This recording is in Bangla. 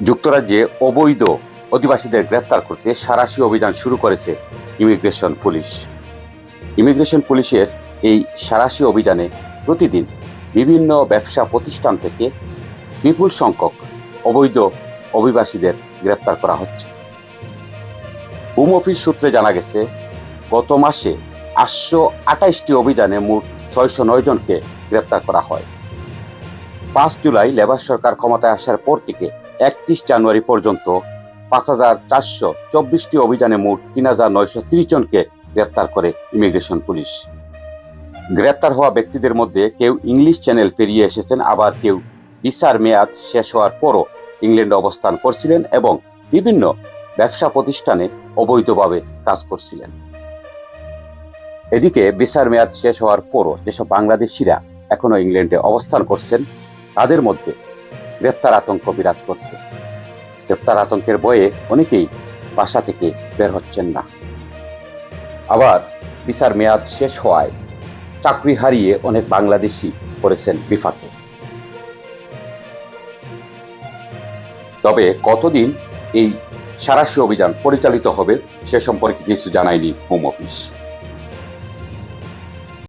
যুক্তরাজ্যে অবৈধ অধিবাসীদের গ্রেপ্তার করতে সারাশি অভিযান শুরু করেছে ইমিগ্রেশন পুলিশ। ইমিগ্রেশন পুলিশের এই সারাশি অভিযানে প্রতিদিন বিভিন্ন ব্যবসা প্রতিষ্ঠান থেকে বিপুল সংখ্যক অবৈধ অভিবাসীদের গ্রেপ্তার করা হচ্ছে। হোম অফিস সূত্রে জানা গেছে, গত মাসে আটশো আঠাইশটি অভিযানে মোট ছয়শো নয় জনকে গ্রেপ্তার করা হয়। পাঁচ জুলাই লেবার সরকার ক্ষমতায় আসার পর থেকে একত্রিশ জানুয়ারি পর্যন্ত পাঁচ হাজার চারশো চব্বিশটি অভিযানে মোট তিন হাজার নয়শো তিরিশ জনকে গ্রেপ্তার করে ইমিগ্রেশন পুলিশ। গ্রেপ্তার হওয়া ব্যক্তিদের মধ্যে কেউ ইংলিশ চ্যানেল পেরিয়ে এসেছেন, আবার কেউ ভিসার মেয়াদ শেষ হওয়ার পরও ইংল্যান্ডে অবস্থান করছিলেন এবং বিভিন্ন ব্যবসা প্রতিষ্ঠানে অবৈধভাবে কাজ করছিলেন। এদিকে ভিসার মেয়াদ শেষ হওয়ার পরও যেসব বাংলাদেশিরা এখনও ইংল্যান্ডে অবস্থান করছেন, তাদের মধ্যে গ্রেপ্তার আতঙ্ক বিরাজ করছে। গ্রেপ্তার আতঙ্কের বয়ে অনেকেই বাসা থেকে বের হচ্ছেন না। আবার ভিসার মেয়াদ শেষ হওয়ায় চাকরি হারিয়ে অনেক বাংলাদেশি পড়েছেন বিপাকে। তবে কতদিন এই সারাশি অভিযান পরিচালিত হবে সে সম্পর্কে কিছু জানায়নি হোম অফিস